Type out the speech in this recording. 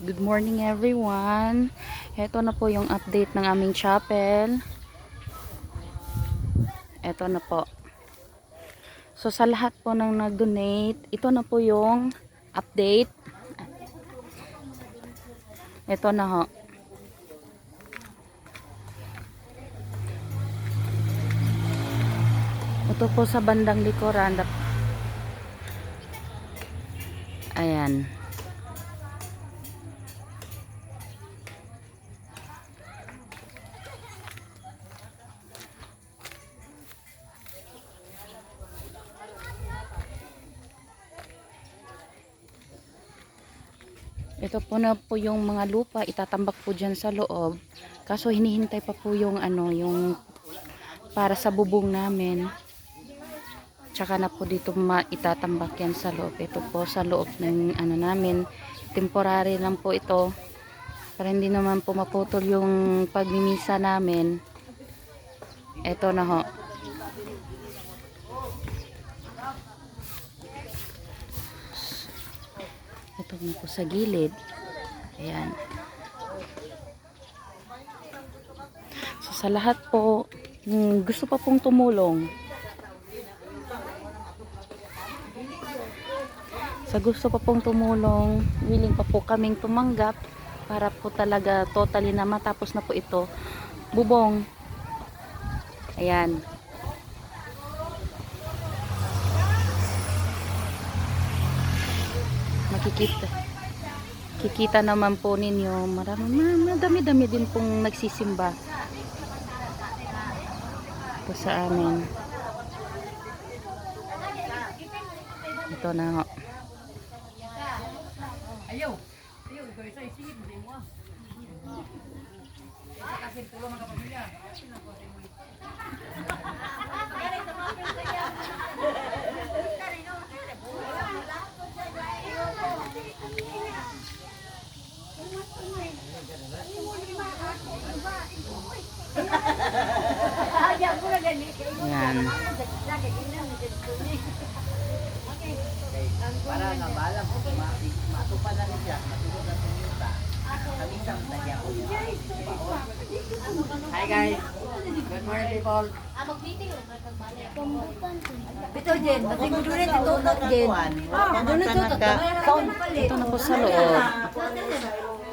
Good morning everyone. Ito na po yung update ng aming chapel. Ito na po. So sa lahat po ng nag-donate, ito na po yung update. Ito na ho. Ito po sa bandang likuran. dap- Ayan. Ito po na po yung mga lupa, itatambak po dyan sa loob. Kaso hinihintay pa po yung ano, yung para sa bubong namin. Tsaka na po dito itatambak yan sa loob. Ito po sa loob ng ano namin. Temporary lang po ito. Para hindi naman po maputol yung pagmimisa namin. Ito na ho. Ito na po sa gilid. Ayan. So, sa lahat po, mm, gusto pa pong tumulong. Sa gusto pa pong tumulong, willing pa po kaming tumanggap para po talaga totally na matapos na po ito. Bubong. Ayan. Makikita kikita naman po ninyo. Marami madami-dami din pong nagsisimba po sa amin. Ito na ho Ayan. Para nga balang ko matupadan siya, matulog. Kamisang ko niya. Hi guys. Good morning people. Ito, Jen. Ba't yung dulit ito, Jen? Dulit ito, ito. Ito na po sa loob